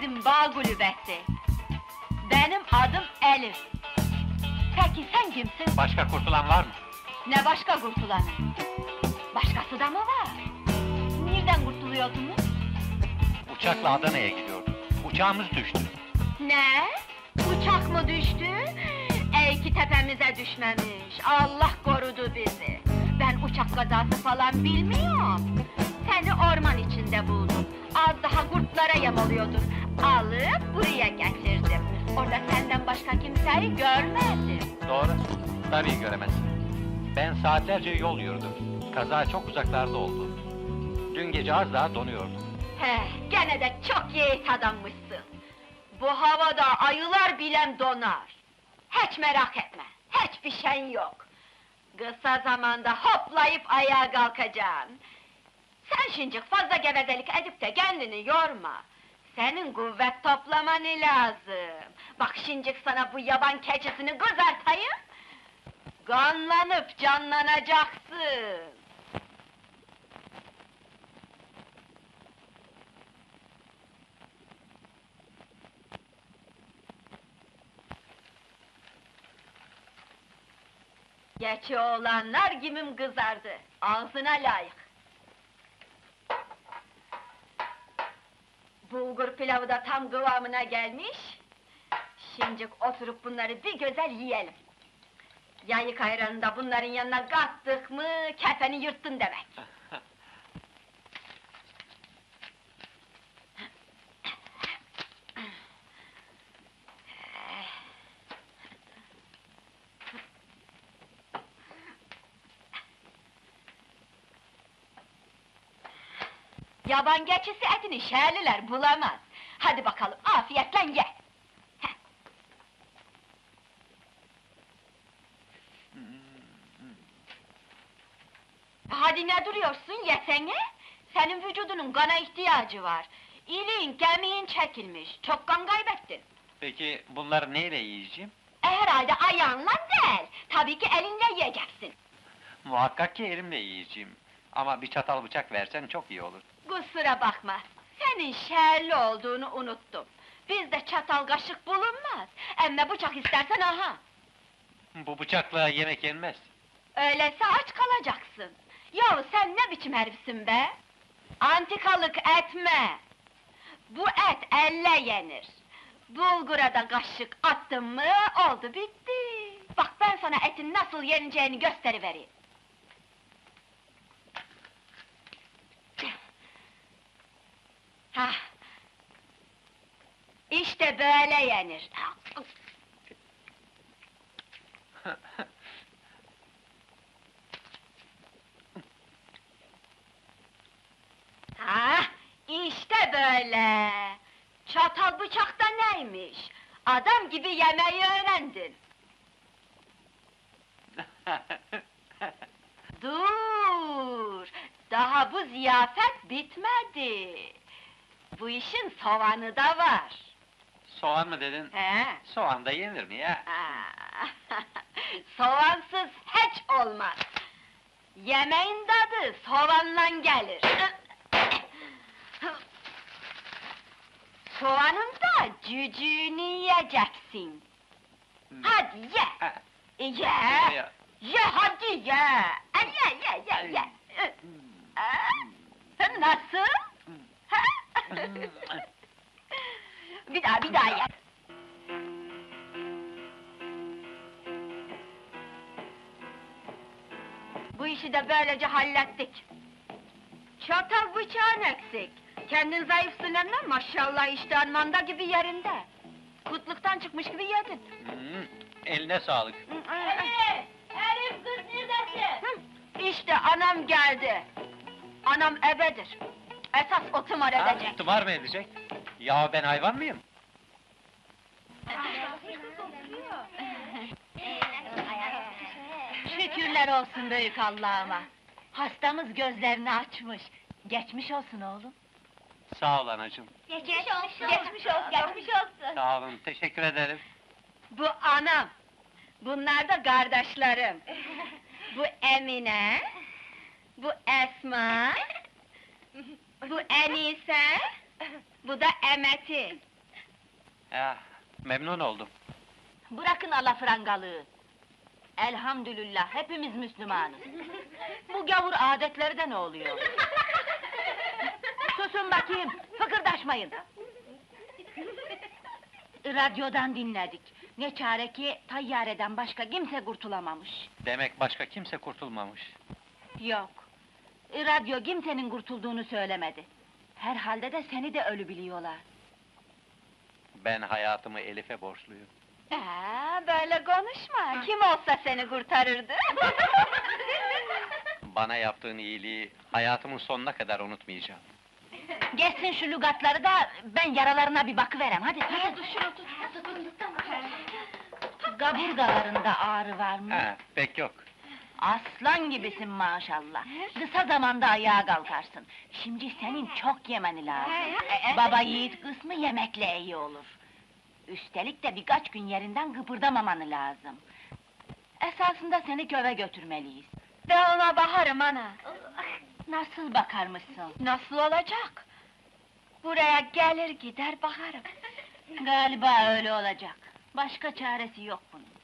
Neyse. Benim adım Elif. Peki sen kimsin? Başka kurtulan var mı? Ne başka kurtulanı? Başkası da mı var? Nereden kurtuluyordunuz? Uçakla Adana'ya gidiyorduk. Uçağımız düştü. Ne? Uçak mı düştü? Ey ki tepemize düşmemiş. Allah korudu bizi. Ben uçak kazası falan bilmiyorum. Seni orman içinde buldum. Az daha kurtlara yem oluyordun. Alıp buraya getirdim. Orada senden başka kimseyi görmedim. Doğru. Tabii göremezsin. Ben saatlerce yol yürüdüm. Kaza çok uzaklarda oldu. Dün gece az daha donuyordum. He, gene de çok yiğit adammışsın. Bu havada ayılar bile donar. Hiç merak etme, hiçbir şeyin yok. Kısa zamanda hoplayıp ayağa kalkacaksın. Sen şimdi fazla gevezelik edip de kendini yorma. Senin kuvvet toplaman lazım. Bak şimdi sana bu yaban keçisini kızartayım. Kanlanıp canlanacaksın. Geçi oğlanlar gimim kızardı. Ağzına layık. Bulgur pilavı da tam kıvamına gelmiş. Şimdi oturup bunları bir güzel yiyelim. Yayık ayranını da bunların yanına kattık mı, kefeni yırttın demek. Yaban geçisi etini şehirliler bulamaz. Hadi bakalım, afiyetle ye. Hadi ne duruyorsun, yesene! Senin vücudunun kana ihtiyacı var. İliğin, kemiğin çekilmiş, çok kan kaybettin. Peki bunları neyle yiyeceğim? E, herhalde ayağınla değil, tabii ki elinle yiyeceksin. Muhakkak ki elimle yiyeceğim. Ama bir çatal bıçak versen çok iyi olur. Kusura bakma, senin şehirli olduğunu unuttum. Bizde çatal kaşık bulunmaz. Emme bıçak istersen aha. Bu bıçakla yemek yenmez. Öyleyse aç kalacaksın. Yahu sen ne biçim herifsin be? Antikalık etme! Bu et elle yenir. Bulgura da kaşık attın mı oldu bitti. Bak ben sana etin nasıl yeneceğini gösterivereyim. Hah. İşte böyle yenir. Ha, işte böyle. Çatal bıçak da neymiş? Adam gibi yemeği öğrendin. Dur, daha bu ziyafet bitmedi. Bu işin soğanı da var. Soğan mı dedin? He? Soğan da yenir mi ya? Aa, Soğansız hiç olmaz. Yemeğin tadı soğanla gelir. Soğanın da cücüğünü yiyeceksin. Hmm. Hadi ye, Ha, ye, ya. ye hadi ye. Ha, Ye, ye, ye, ye. Ha? Nasıl? Ha? Bir daha, ye. Bu işi de böylece hallettik. Çatal bıçağın eksik. Kendin zayıfsın ama maşallah iştahın manda gibi yerinde. Kutluktan çıkmış gibi yedin. Hmm, Eline sağlık. Elif! Elif kız neredesin? İşte anam geldi. Anam ebedir. Esas o tımar Ha, edecek. tımar mı edecek? Ya ben hayvan mıyım? Şükürler olsun büyük Allah'ıma. Hastamız gözlerini açmış. Geçmiş olsun oğlum. Sağ ol anacığım. Geçmiş olsun. Geçmiş olsun. Geçmiş olsun. Sağ olun, teşekkür ederim. Bu anam. Bunlar da kardeşlerim. Bu Emine. Bu Esma. Bu Enise. Bu da Emeti. Ya, memnun oldum. Bırakın alafrangalığı. Elhamdülillah hepimiz Müslümanız. Bu gavur adetleri ne oluyor? Susun bakayım, fıkırdaşmayın. Radyodan dinledik. Ne çare ki tayyareden başka kimse kurtulamamış. Demek başka kimse kurtulmamış. Yok. Radyo kimsenin kurtulduğunu söylemedi. Herhalde de seni de ölü biliyorlar. Ben hayatımı Elif'e borçluyum. Ee, böyle konuşma. Kim olsa seni kurtarırdı. Bana yaptığın iyiliği hayatımın sonuna kadar unutmayacağım. Geçsin şu lügatları da ben yaralarına bir bakıverem hadi. hadi. Kaburgalarında ağrı var mı? Ha, pek yok. Aslan gibisin maşallah. Kısa zamanda ayağa kalkarsın. Şimdi senin çok yemeni lazım. Baba yiğit kısmı yemekle iyi olur. Üstelik de birkaç gün yerinden kıpırdamamanı lazım. Esasında seni köve götürmeliyiz. Ben ona baharım ana. Nasıl bakarmışsın? Nasıl olacak? Buraya gelir gider bakarım. Galiba öyle olacak. Başka çaresi yok bunun.